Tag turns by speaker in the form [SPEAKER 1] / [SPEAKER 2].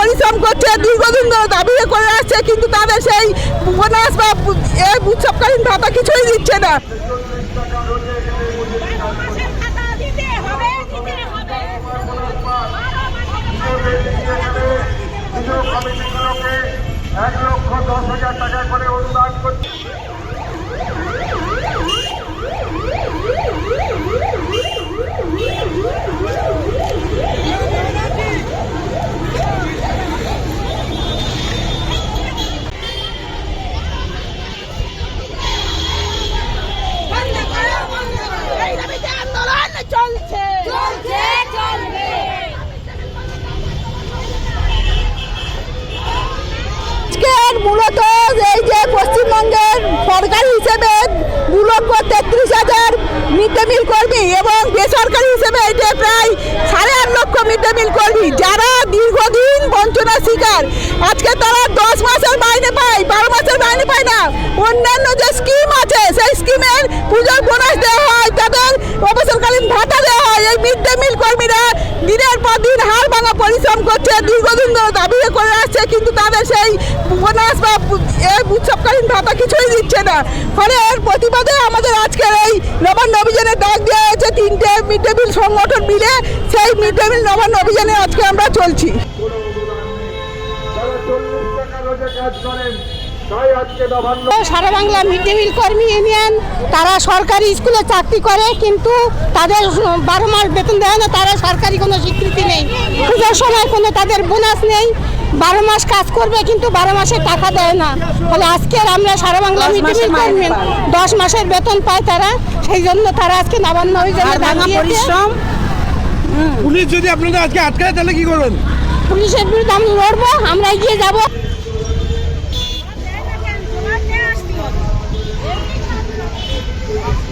[SPEAKER 1] পরিশ্রম করছে, দীর্ঘদিন ধরে দাবি করে আসছে, কিন্তু তাদের সেই বোনাস বা এই উৎসবকালীন ভাতা কিছুই দিচ্ছে না
[SPEAKER 2] মাসের খাতা দিতে হবে দিতে হবে
[SPEAKER 3] কিছু কমিটিগুলোকে এক লক্ষ দশ হাজার টাকা করে অনুদান করছে
[SPEAKER 2] বন্ধ করো বন্ধ করো এই দাবিতে আন্দোলন চলছে চলছে চলবে
[SPEAKER 1] আজকের মূলত এই যে পশ্চিমবঙ্গের সরকারি হিসেবে দু লক্ষ তেত্রিশ হাজার মিড ডে মিল কর্মী এবং বেসরকারি হিসেবে এটা প্রায় সাড়ে আট লক্ষ মিড ডে মিল কর্মী, যারা দীর্ঘদিন বঞ্চনার শিকার। আজকে তারা দশ মাসের বাইরে পায়, বারো মাসের বাইরে পায় না। অন্যান্য যে স্কিম আছে, সেই স্কিমের পুজোর বোনাস দেওয়া হয়। তাদের অবসরকালীন ভাতা দেওয়া হয় এই মিড ডে মিল কর্মীরা দিনের পর দিন হাড় ভাঙা পরিশ্রম করছে দীর্ঘদিন ধরে দাবি করে আসছে, কিন্তু তাদের সেই বোনাস বা এই উৎসবকালীন ভাতা কিছুই দিচ্ছে না। ফলে এর প্রতিবাদে আমাদের আজকের এই নবান্ন অভিযানের ডাক দেওয়া হয়েছে, তিনটে মিড ডে মিল সংগঠন মিলে সেই মিড ডে মিল নবান্ন অভিযানে আজকে আমরা চলছি।
[SPEAKER 3] কাজ করেন।
[SPEAKER 4] সারা বাংলা মিড ডে মিল কর্মী ইউনিয়ন তারা সরকারি স্কুলে চাকরি করে কিন্তু তাদের বারো মাস বেতন দেয় না তারা সরকারি কোনো স্বীকৃতি নেই। পুজোর সময় কোনো তাদের বোনাস নেই বারো মাস কাজ করবে কিন্তু বারো মাসে টাকা দেয় না। ফলে আজকের আমরা সারা বাংলা মিড ডে মিল কর্মী দশ মাসের বেতন পায় তারা সেই জন্য তারা আজকে নবান্ন ডাক দিয়েছে।
[SPEAKER 5] পুলিশ যদি আপনাদের আজকে আটকায় তাহলে কি করবেন?
[SPEAKER 4] পুলিশের বিরুদ্ধে আমরা লড়বো আমরা এগিয়ে যাব। Thank you.